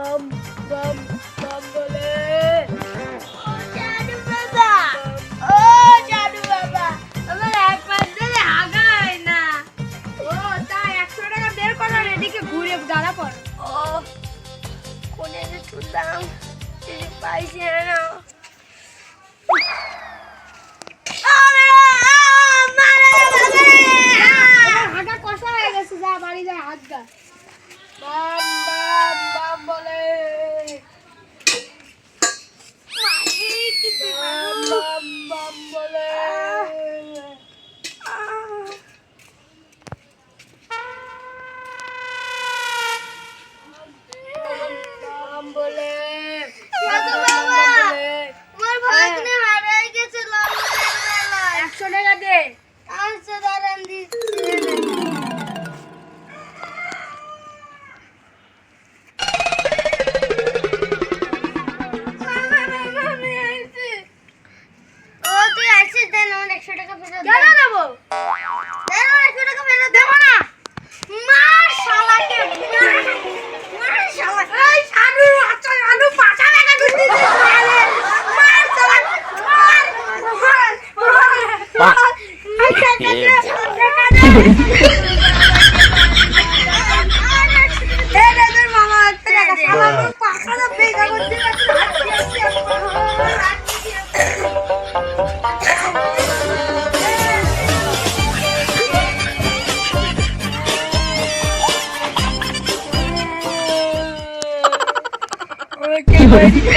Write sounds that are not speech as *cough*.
বাম বাম বাম বলে। ও জাদু বাবা। ও জাদু না। ও তাই একশো টাকা বের করার এদিকে ঘুরে দাঁড়া পড় ও কোনে যে ছুটতাম পাইছে না হাগা কষা হয়ে গেছে যা বাড়ি যা হাত গা। বাম বাম বলে। বাম বাম বলে। মেলায় একশো টাকা দে। আচ্ছা দাঁড়ান দিচ্ছি। কেন দেবো? দেবো না মার শালাকে মার মার এই সাধু আচ্ছা সাধু পাঁচা টাকা দিতে মার শালা মার মার. মার টাকা দে। 你 *laughs* 不